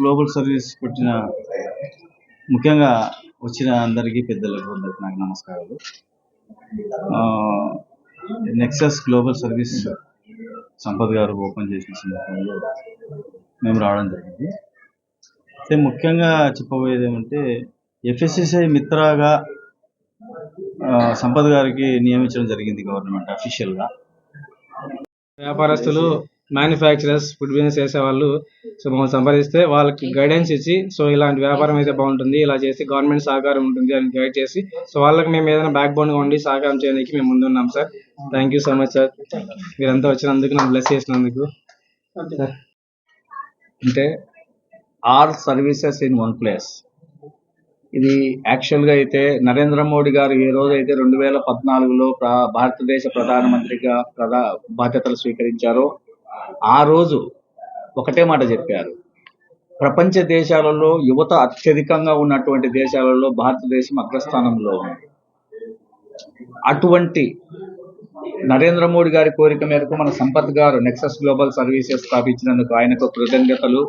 Global service పెట్టిన ముఖ్యంగా వచ్చిన అందరికీ పెద్దలకు అందరికీ నాకు నమస్కారాలు. నెక్సస్ గ్లోబల్ సర్వీస్ సంపద్ గారు ఓపెన్ చేసిన సందర్భంలో మేము రావడం జరిగింది. అయితే ముఖ్యంగా చెప్పబోయేది ఏమంటే ఎఫ్ఎస్సిసిఐ మిత్రాగా ఆ, గారికి నియమించడం జరిగింది గవర్నమెంట్ అఫీషియల్గా వ్యాపారస్తులు మ్యానుఫ్యాక్చరర్స్ ఫుడ్ బిజినెస్ చేసే వాళ్ళు సో మమ్మల్ని సంప్రదిస్తే వాళ్ళకి గైడెన్స్ ఇచ్చి సో ఇలాంటి వ్యాపారం అయితే బాగుంటుంది ఇలా చేసి గవర్నమెంట్ సహకారం ఉంటుంది అని గైడ్ చేసి సో వాళ్ళకి మేము ఏదైనా బ్యాక్ బోన్గా ఉండి సహకారం చేయడానికి మేము ముందున్నాం sir thank you so much sir మీరంతా వచ్చినందుకు నన్ను బ్లెస్ చేసినందుకు. అంటే all services in one place ఇది యాక్చువల్గా అయితే నరేంద్ర మోడీ గారు ఏ రోజు అయితే రెండు వేల పద్నాలుగులో భారతదేశ ప్రధానమంత్రిగా ప్రధా బాధ్యతలు స్వీకరించారో ఆ రోజు ఒకటే మాట చెప్పారు. ప్రపంచ దేశాలలో యువత అత్యధికంగా ఉన్నటువంటి దేశాలలో భారతదేశం అగ్రస్థానంలో ఉంది. అటువంటి నరేంద్ర మోడీ గారి కోరిక మేరకు మన సంపత్ గారు నెక్సస్ గ్లోబల్ సర్వీసెస్ స్థాపించినందుకు ఆయనకు కృతజ్ఞతలు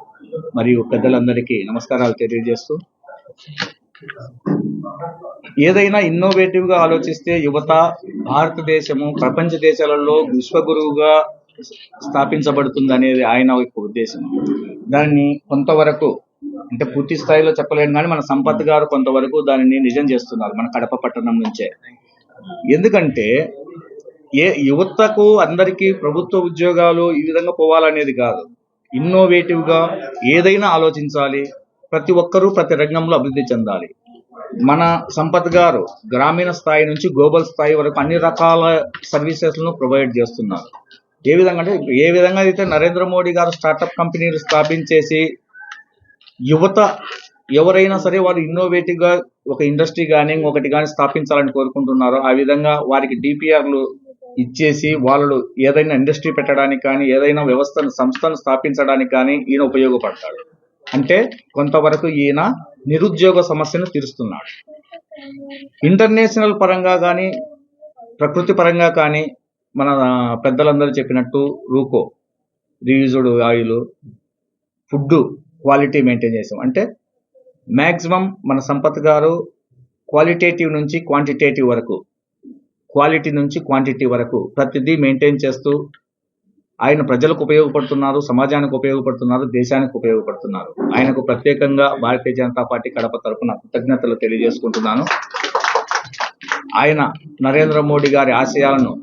మరియు పెద్దలందరికీ నమస్కారాలు తెలియజేస్తూ ఏదైనా ఇన్నోవేటివ్గా ఆలోచిస్తే యువత భారతదేశము ప్రపంచ దేశాలలో విశ్వగురువుగా స్థాపించబడుతుంది అనేది ఆయన యొక్క ఉద్దేశం. దాన్ని కొంతవరకు అంటే పూర్తి స్థాయిలో చెప్పలేను కానీ మన సంపత్ గారు కొంతవరకు దానిని నిజం చేస్తున్నారు మన కడప పట్టణం నుంచే. ఎందుకంటే ఏ యువతకు అందరికీ ప్రభుత్వ ఉద్యోగాలు ఈ విధంగా పోవాలనేది కాదు. ఇన్నోవేటివ్గా ఏదైనా ఆలోచించాలి. ప్రతి ఒక్కరూ ప్రతి రంగంలో అభివృద్ధి చెందాలి. మన సంపత్ గారు గ్రామీణ స్థాయి నుంచి గ్లోబల్ స్థాయి వరకు అన్ని రకాల సర్వీసెస్లను ప్రొవైడ్ చేస్తున్నారు. ఏ విధంగా అంటే ఏ విధంగా అయితే నరేంద్ర మోడీ గారు స్టార్టప్ కంపెనీలు స్థాపించేసి యువత ఎవరైనా సరే వారు ఇన్నోవేటివ్గా ఒక ఇండస్ట్రీ కానీ ఒకటి కానీ స్థాపించాలని కోరుకుంటున్నారో ఆ విధంగా వారికి డిపిఆర్లు ఇచ్చేసి వాళ్ళు ఏదైనా ఇండస్ట్రీ పెట్టడానికి కానీ ఏదైనా వ్యవస్థను సంస్థను స్థాపించడానికి కానీ ఈయన ఉపయోగపడతాడు. అంటే కొంతవరకు ఈయన నిరుద్యోగ సమస్యను తీరుస్తున్నాడు. ఇంటర్నేషనల్ పరంగా కానీ ప్రకృతి పరంగా కానీ మన పెద్దలందరూ చెప్పినట్టు RUCO reused oil food quality maintain చేసాం. అంటే మ్యాక్సిమం మన సంపత్ గారు క్వాలిటేటివ్ నుంచి క్వాంటిటేటివ్ వరకు క్వాలిటీ నుంచి క్వాంటిటీ వరకు ప్రతిదీ మెయింటైన్ చేస్తూ ఆయన ప్రజలకు ఉపయోగపడుతున్నారు సమాజానికి ఉపయోగపడుతున్నారు దేశానికి ఉపయోగపడుతున్నారు. ఆయనకు ప్రత్యేకంగా భారతీయ జనతా పార్టీ కడప తరపున కృతజ్ఞతలు తెలియజేసుకుంటున్నాను. ఆయన నరేంద్ర మోడీ గారి ఆశయాలను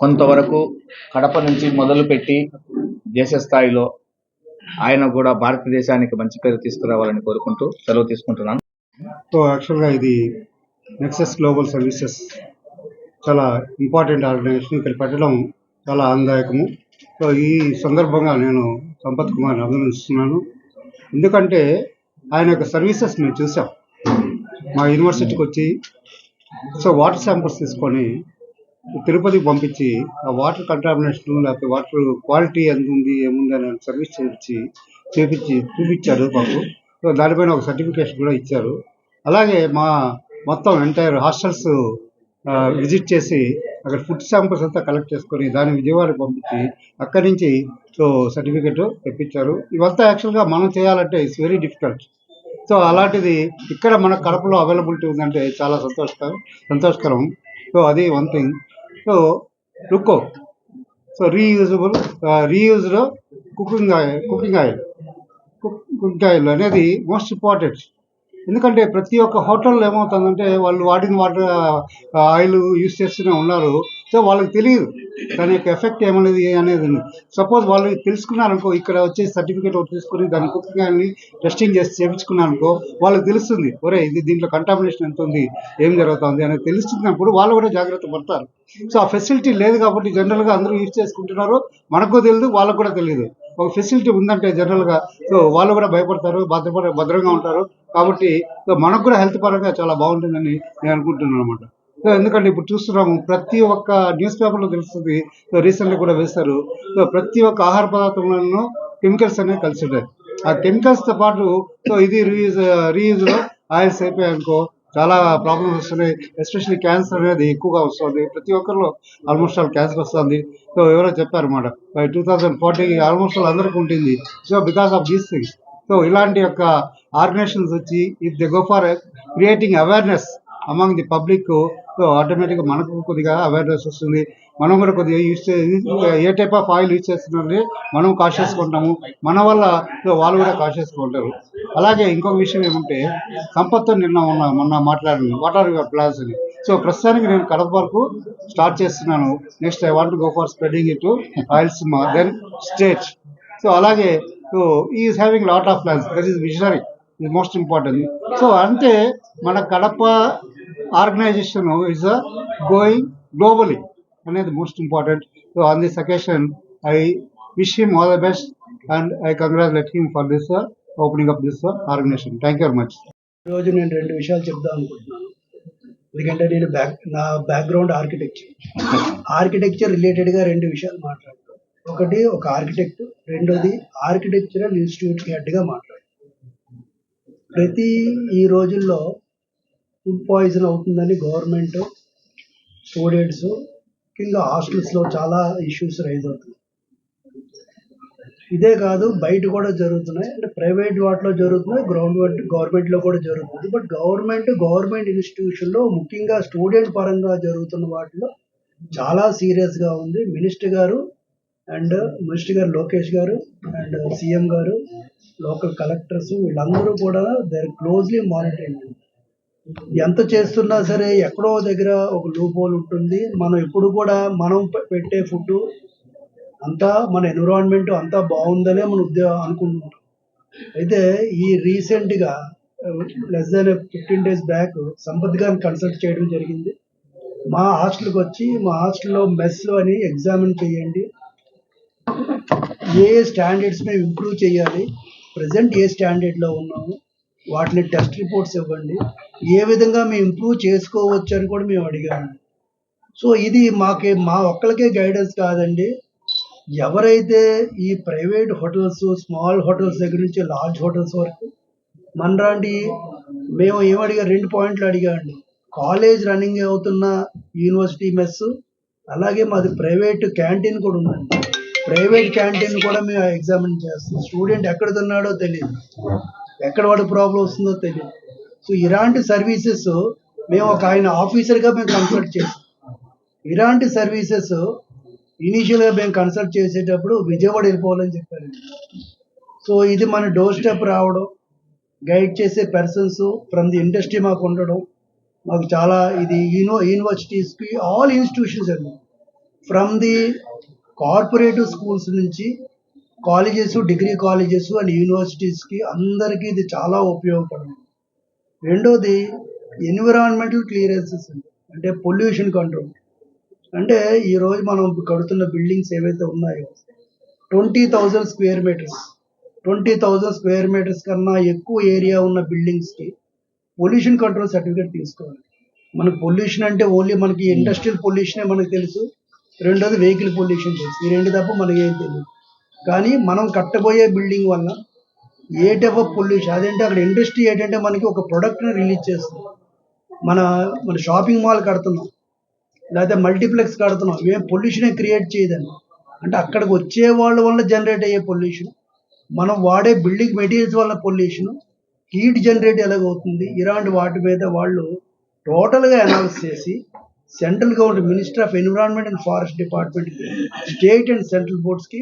కొంతవరకు కడప నుంచి మొదలుపెట్టి దేశ స్థాయిలో ఆయన కూడా భారతదేశానికి మంచి పేరు తీసుకురావాలని కోరుకుంటూ సెలవు తీసుకుంటున్నాను. సో యాక్చువల్గా ఇది నెక్సెస్ గ్లోబల్ సర్వీసెస్ చాలా ఇంపార్టెంట్ ఆర్గనైజేషన్ ఇక్కడ పెట్టడం చాలా ఆనందాయకము సో ఈ సందర్భంగా నేను సంపత్ కుమార్ని అభినందిస్తున్నాను. ఎందుకంటే ఆయన యొక్క సర్వీసెస్ మేము చూసాం. మా యూనివర్సిటీకి వచ్చి సో వాటర్ శాంపుల్స్ తీసుకొని తిరుపతికి పంపించి ఆ వాటర్ కంటామినేషన్ లేకపోతే వాటర్ క్వాలిటీ ఎంత ఉంది ఏముంది అని సర్వీస్ చేయించి చేపించి చూపించారు మాకు. సో దానిపైన ఒక సర్టిఫికేషన్ కూడా ఇచ్చారు. అలాగే మా మొత్తం ఎంటైర్ హాస్టల్స్ విజిట్ చేసి అక్కడ ఫుడ్ శాంపుల్స్ అంతా కలెక్ట్ చేసుకొని దాన్ని విజయవాడకి పంపించి అక్కడి నుంచి సో సర్టిఫికేట్ తెప్పించారు. ఇవంతా యాక్చువల్గా మనం చేయాలంటే ఇట్స్ వెరీ డిఫికల్ట్ సో అలాంటిది ఇక్కడ మన కడపలో అవైలబిలిటీ ఉందంటే చాలా సంతోషకరం సంతోషకరం. సో అది one thing so RUCO so reusable reused cooking oil cooking oil cooking oil అనేది మోస్ట్ ఇంపార్టెంట్ ఎందుకంటే ప్రతి ఒక్క హోటల్లో ఏమవుతుందంటే వాళ్ళు వాడిన వాటర్ ఆయిల్ యూస్ చేస్తూనే ఉన్నారు. సో వాళ్ళకి తెలియదు దాని యొక్క ఎఫెక్ట్ ఏమనేది అనేది సపోజ్ వాళ్ళు తెలుసుకున్నారనుకో ఇక్కడ వచ్చే సర్టిఫికేట్ ఒకటి తీసుకుని దాని కుకింగ్ టెస్టింగ్ చేసి చేయించుకున్నారనుకో వాళ్ళకి తెలుస్తుంది ఒరే ఇది దీంట్లో కంటామినేషన్ ఎంత ఉంది ఏం జరుగుతుంది అనేది తెలుస్తున్నప్పుడు వాళ్ళు కూడా జాగ్రత్త పడతారు. సో ఆ ఫెసిలిటీ లేదు కాబట్టి జనరల్గా అందరూ యూజ్ చేసుకుంటున్నారు. మనకు తెలియదు వాళ్ళకు కూడా తెలియదు ఒక ఫెసిలిటీ ఉందంటే జనరల్గా సో వాళ్ళు కూడా భయపడతారు భద్రపడ భద్రంగా ఉంటారు. కాబట్టి మనకు కూడా హెల్త్ పరంగా చాలా బాగుంటుందని నేను అనుకుంటున్నాను అనమాట సో ఎందుకంటే ఇప్పుడు చూస్తున్నాము ప్రతి ఒక్క న్యూస్ పేపర్లో తెలుస్తుంది సో రీసెంట్గా కూడా వేస్తారు సో ప్రతి ఒక్క ఆహార పదార్థంలోనూ కెమికల్స్ అనేవి కలిసి ఉంటాయి ఆ కెమికల్స్తో పాటు సో ఇది రీయూజ్ రీయూజ్లో ఆయిల్స్ అయిపోయాయనుకో చాలా ప్రాబ్లమ్స్ వస్తున్నాయి. ఎస్పెషల్లీ క్యాన్సర్ అనేది ఎక్కువగా వస్తుంది. ప్రతి ఒక్కరిలో ఆల్మోస్ట్ ఆల్ క్యాన్సర్ వస్తుంది. సో ఎవరో చెప్పారన్నమాట by two thousand forty almost all అందరికీ ఉంటుంది. So because of these things so ఇలాంటి యొక్క ఆర్గనైజేషన్స్ వచ్చి if they go for creating awareness among the public so ఆటోమేటిక్గా మనకు కొద్దిగా అవేర్నెస్ వస్తుంది. మనం కూడా కొద్దిగా use a type of oil use చేస్తున్నారని మనం కాషియస్గా ఉంటాము. మన వల్ల వాళ్ళు కూడా కాషియస్గా ఉంటారు. అలాగే ఇంకొక విషయం ఏమంటే సంపత్తో నిన్న ఉన్న మొన్న మాట్లాడాను వాట్ ఆర్ యువర్ ప్లాన్స్ అని. సో ప్రస్తుతానికి నేను కడప వరకు స్టార్ట్ చేస్తున్నాను. Next I want go for spreading it oils then state so అలాగే so is having lot of plans that is visionary ఇది మోస్ట్ ఇంపార్టెంట్ సో అంటే మన Kadapa organization is going globally అనేది most important so on this occasion I wish him all the best and I congratulate him for this opening up this organization thank you very much ఈరోజు నేను రెండు విషయాలు చెప్దాం అనుకుంటున్నాను. ఎందుకంటే నేను back నా బ్యాక్గ్రౌండ్ ఆర్కిటెక్చర్ ఆర్కిటెక్చర్ రిలేటెడ్గా రెండు విషయాలు మాట్లాడతాను. ఒకటి ఒక ఆర్కిటెక్ట్ రెండోది ఆర్కిటెక్చరల్ ఇన్స్టిట్యూట్ హెడ్గా మాట్లాడతాను. ప్రతి ఈ రోజుల్లో ఫుడ్ పాయిజన్ అవుతుందని గవర్నమెంట్ స్టూడెంట్స్ ముఖ్యంగా హాస్టల్స్లో చాలా ఇష్యూస్ రైజ్ అవుతున్నాయి ఇదే కాదు బయట కూడా జరుగుతున్నాయి. అంటే ప్రైవేట్ వాటిలో జరుగుతున్నాయి గవర్నమెంట్ గవర్నమెంట్లో కూడా జరుగుతుంది. బట్ గవర్నమెంట్ గవర్నమెంట్ ఇన్స్టిట్యూషన్లో ముఖ్యంగా స్టూడెంట్ పరంగా జరుగుతున్న వాటిలో చాలా సీరియస్గా ఉంది. మినిస్టర్ గారు అండ్ మినిస్టర్ గారు లోకేష్ గారు అండ్ సీఎం గారు లోకల్ కలెక్టర్స్ వీళ్ళందరూ కూడా దే క్లోజ్లీ మానిటరింగ్. ఎంత చేస్తున్నా సరే ఎక్కడో దగ్గర ఒక లూప్ హోల్ ఉంటుంది. మనం ఎప్పుడు కూడా మనం పెట్టే ఫుడ్ అంతా మన ఎన్విరాన్మెంట్ అంతా బాగుందనే మన ఉద్యోగం అనుకుంటున్నాం. అయితే ఈ రీసెంట్గా less than fifteen days back Sampath గారిని కన్సల్ట్ చేయడం జరిగింది. మా హాస్టల్కి వచ్చి మా హాస్టల్లో మెస్లో అని ఎగ్జామిన్ చేయండి. ఏ స్టాండర్డ్స్ మేము ఇంప్రూవ్ చేయాలి? ప్రజెంట్ ఏ స్టాండర్డ్లో ఉన్నాము? వాటిని టెస్ట్ రిపోర్ట్స్ ఇవ్వండి. ఏ విధంగా మేము ఇంప్రూవ్ చేసుకోవచ్చు అని కూడా మేము అడిగాము. సో ఇది మాకే మా ఒక్కరికే గైడెన్స్ కాదండి. ఎవరైతే ఈ ప్రైవేట్ హోటల్స్ స్మాల్ హోటల్స్ దగ్గర నుంచి లార్జ్ హోటల్స్ వరకు మనలాంటి మేము ఏమడిగా రెండు పాయింట్లు అడిగామండి. కాలేజ్ రన్నింగ్ అవుతున్న యూనివర్సిటీ మెస్ అలాగే మాది ప్రైవేట్ క్యాంటీన్ కూడా ఉందండి. ప్రైవేట్ క్యాంటీన్ కూడా మేము ఎగ్జామిన్ చేస్తాం. స్టూడెంట్ ఎక్కడ తిన్నాడో తెలియదు ఎక్కడ వాడు ప్రాబ్లం వస్తుందో తెలియదు సో ఇలాంటి సర్వీసెస్ మేము ఒక ఆయన ఆఫీసర్గా మేము కన్సల్ట్ చేస్తాం ఇలాంటి సర్వీసెస్ ఇనీషియల్గా మేము కన్సల్ట్ చేసేటప్పుడు విజయవాడ వెళ్ళిపోవాలని చెప్పారు. సో ఇది మన డోర్ స్టెప్ రావడం గైడ్ చేసే పర్సన్స్ ఫ్రమ్ ది ఇండస్ట్రీ మాకు ఉండడం మాకు చాలా ఇది యూనివ యూనివర్సిటీస్కి ఆల్ ఇన్స్టిట్యూషన్స్ అండి ఫ్రమ్ ది కార్పొరేటివ్ స్కూల్స్ నుంచి కాలేజెస్ డిగ్రీ కాలేజెస్ అండ్ యూనివర్సిటీస్కి అందరికీ ఇది చాలా ఉపయోగపడింది రెండోది ఎన్విరాన్మెంటల్ క్లియరెన్సెస్ అంటే పొల్యూషన్ కంట్రోల్ అంటే ఈరోజు మనం కడుతున్న బిల్డింగ్స్ ఏవైతే ఉన్నాయో twenty thousand square metres twenty thousand square metres కన్నా ఎక్కువ ఏరియా ఉన్న బిల్డింగ్స్కి పొల్యూషన్ కంట్రోల్ సర్టిఫికేట్ తీసుకోవాలి. మనకు పొల్యూషన్ అంటే ఓన్లీ మనకి ఇండస్ట్రియల్ పొల్యూషనే మనకు తెలుసు. రెండోది వెహికల్ పొల్యూషన్ తెలుసు ఈ రెండు తప్ప మనకేం తెలియదు కానీ మనం కట్టబోయే బిల్డింగ్ వల్ల ఏ టైప్ ఆఫ్ పొల్యూషన్ అదేంటే అక్కడ ఇండస్ట్రీ ఏంటంటే మనకి ఒక ప్రొడక్ట్ని రిలీజ్ చేస్తుంది. మన మన షాపింగ్ మాల్ కడుతున్నాం లేకపోతే మల్టీప్లెక్స్ కడుతున్నాం ఏం పొల్యూషన్ క్రియేట్ చేయదండి. అంటే అక్కడికి వచ్చే వాళ్ళ వల్ల జనరేట్ అయ్యే పొల్యూషన్ మనం వాడే బిల్డింగ్ మెటీరియల్స్ వల్ల పొల్యూషన్ హీట్ జనరేట్ ఎలాగవుతుంది? ఇలాంటి వాటి మీద వాళ్ళు టోటల్గా అనాలిసిస్ చేసి central government minister of environment and forest డిపార్ట్మెంట్కి స్టేట్ అండ్ సెంట్రల్ బోర్డ్స్కి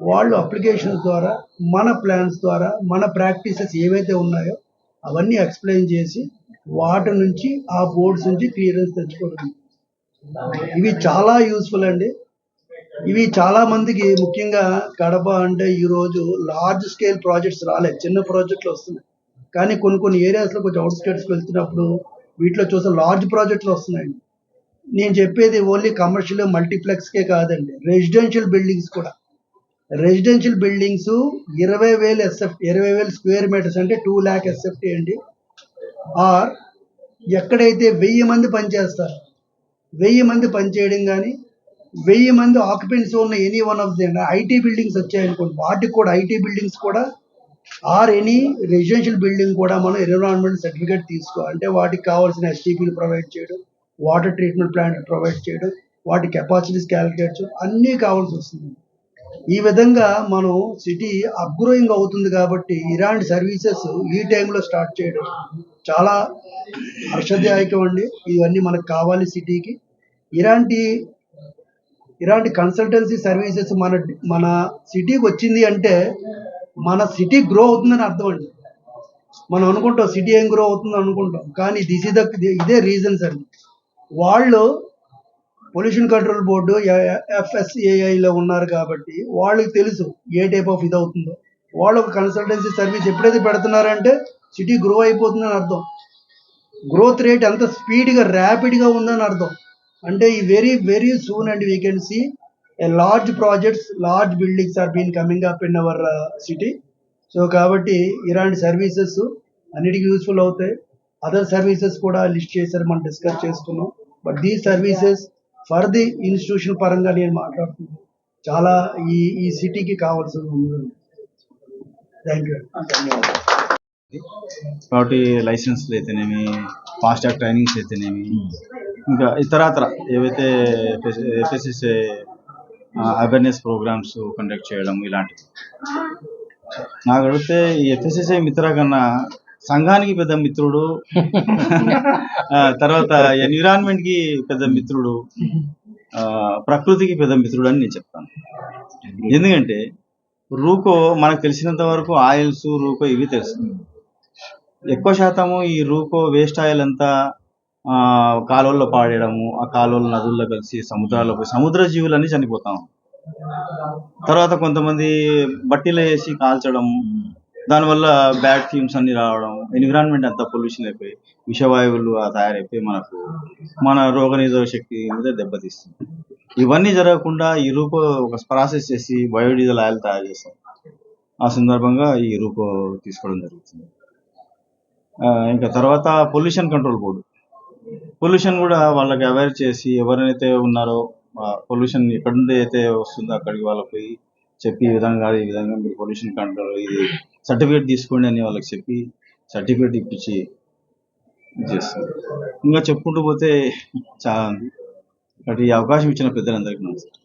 వాళ్ళు అప్లికేషన్స్ ద్వారా మన ప్లాన్స్ ద్వారా మన ప్రాక్టీసెస్ ఏవైతే ఉన్నాయో అవన్నీ ఎక్స్ప్లెయిన్ చేసి వాటి నుంచి ఆ బోర్డ్స్ నుంచి క్లియరెన్స్ తెచ్చుకోవడం ఇవి చాలా యూస్ఫుల్ అండి. ఇవి చాలా మందికి ముఖ్యంగా కడప అంటే ఈరోజు లార్జ్ స్కేల్ ప్రాజెక్ట్స్ రాలేదు. చిన్న ప్రాజెక్టులు వస్తున్నాయి. కానీ కొన్ని కొన్ని ఏరియాస్లో కొంచెం అవుట్స్కట్స్కి వెళ్తున్నప్పుడు వీటిలో చూస్తే లార్జ్ ప్రాజెక్టులు వస్తున్నాయండి నేను చెప్పేది ఓన్లీ కమర్షియల్ మల్టీప్లెక్స్కే కాదండి. రెసిడెన్షియల్ బిల్డింగ్స్ కూడా. రెసిడెన్షియల్ బిల్డింగ్స్ ఇరవై వేలు ఎస్ఎఫ్ ఇరవై వేలు స్క్వేర్ మీటర్స్ అంటే టూ ల్యాక్ ఎస్ఎఫ్టీ అండి. ఆర్ ఎక్కడైతే వెయ్యి మంది పనిచేస్తారు వెయ్యి మంది పనిచేయడం కానీ వెయ్యి మంది ఆక్యుపెంట్స్ ఉన్న any one of the IT buildings వచ్చాయనుకోండి వాటికి కూడా ఐటీ బిల్డింగ్స్ కూడా ఆర్ ఎనీ రెసిడెన్షియల్ బిల్డింగ్ కూడా మనం ఎన్విరాన్మెంట్ సర్టిఫికేట్ తీసుకో అంటే వాటికి కావాల్సిన ఎస్టీపీలు ప్రొవైడ్ చేయడం వాటర్ ట్రీట్మెంట్ ప్లాంట్ ప్రొవైడ్ చేయడం వాటి కెపాసిటీస్ క్యాలిక్యులేట్ చేయడం అన్నీ కావాల్సి వస్తుంది. ఈ విధంగా మనం సిటీ అప్గ్రోయింగ్ అవుతుంది కాబట్టి ఇలాంటి సర్వీసెస్ ఈ టైంలో స్టార్ట్ చేయడం చాలా హర్షదాయకం అండి. ఇవన్నీ మనకు కావాలి సిటీకి. ఇలాంటి ఇలాంటి కన్సల్టెన్సీ సర్వీసెస్ మన మన సిటీకి వచ్చింది అంటే మన సిటీ గ్రో అవుతుందని అర్థం అండి. మనం అనుకుంటాం సిటీ ఏం గ్రో అవుతుంది అనుకుంటాం. కానీ దిస్ ఇస్ ద ఇదే రీజన్స్ అండి వాళ్ళు పొల్యూషన్ కంట్రోల్ బోర్డు ఎఫ్ఎస్ఏఐలో ఉన్నారు కాబట్టి వాళ్ళకి తెలుసు ఏ టైప్ ఆఫ్ ఇది అవుతుందో. వాళ్ళు ఒక కన్సల్టెన్సీ సర్వీస్ ఎప్పుడైతే పెడుతున్నారంటే సిటీ గ్రో అయిపోతుందని అర్థం. గ్రోత్ రేట్ ఎంత స్పీడ్గా ర్యాపిడ్గా ఉందని అర్థం. అంటే ఈ very very soon and we can see a large projects large buildings are been coming up in our city so కాబట్టి ఇలాంటి సర్వీసెస్ అన్నిటికీ యూస్ఫుల్ అవుతాయి. అదర్ సర్వీసెస్ కూడా లిస్ట్ చేశారు మనం డిస్కస్ చేసుకున్నాం. బట్ దీ సర్వీసెస్ ఫర్ ది ఇన్స్టిట్యూషన్ పరంగా నేను మాట్లాడుతున్నాను. చాలా ఈ ఈ సిటీకి కావాల్సింది ఉంది థ్యాంక్ యూ కాబట్టి లైసెన్స్లు అయితేనేమి ఫాస్ట్ ట్రాక్ ట్రైనింగ్స్ అయితేనేమి ఇంకా ఇతరత్ర ఏవైతే ఎఫ్ఎస్ఎస్ అవేర్నెస్ ప్రోగ్రామ్స్ కండక్ట్ చేయడం ఇలాంటివి. నాకు అడిగితే ఈ ఎఫ్ఎస్ఎస్ఐ మిత్ర కన్నా సంఘానికి పెద్ద మిత్రుడు. తర్వాత ఎన్విరాన్మెంట్కి పెద్ద మిత్రుడు. ప్రకృతికి పెద్ద మిత్రుడు అని నేను చెప్తాను. ఎందుకంటే రూకో మనకు తెలిసినంత వరకు ఆయిల్స్ రూకో ఇవి తెలుసు ఎక్కువ శాతము ఈ రూకో వేస్ట్ ఆయిల్ అంతా ఆ, కాలువల్లో పాడేయడము ఆ కాలువలు నదుల్లో కలిసి సముద్రాల్లో పోయి సముద్ర జీవులన్నీ చనిపోతాం తర్వాత కొంతమంది బట్టీలో వేసి కాల్చడం దానివల్ల బ్యాడ్ ఫ్యూమ్స్ అన్ని రావడం ఎన్విరాన్మెంట్ అంతా పొల్యూషన్ అయిపోయి విషవాయువులు ఆ తయారైపోయి మనకు మన రోగనిరోధక శక్తి మీద దెబ్బతీస్తుంది. ఇవన్నీ జరగకుండా ఈ రూప ఒక ప్రాసెస్ చేసి బయోడీజల్ ఆయిల్ తయారు చేస్తాం. ఆ సందర్భంగా ఈ రూప తీసుకోవడం జరుగుతుంది. ఆ, ఇంకా తర్వాత పొల్యూషన్ కంట్రోల్ బోర్డు పొల్యూషన్ కూడా వాళ్ళకి అవేర్ చేసి ఎవరైతే ఉన్నారో పొల్యూషన్ ఎక్కడి నుండి అయితే వస్తుందో అక్కడికి వాళ్ళకి పోయి చెప్పి ఈ విధంగా ఈ విధంగా మీరు పొల్యూషన్ కంట్రోల్ ఇది సర్టిఫికేట్ తీసుకోండి అని వాళ్ళకి చెప్పి సర్టిఫికేట్ ఇప్పించి ఇది చేస్తారు. ఇంకా చెప్పుకుంటూ పోతే చాలా ఉంది. కాబట్టి ఈ అవకాశం ఇచ్చిన పెద్దలందరికీ నమస్కారం.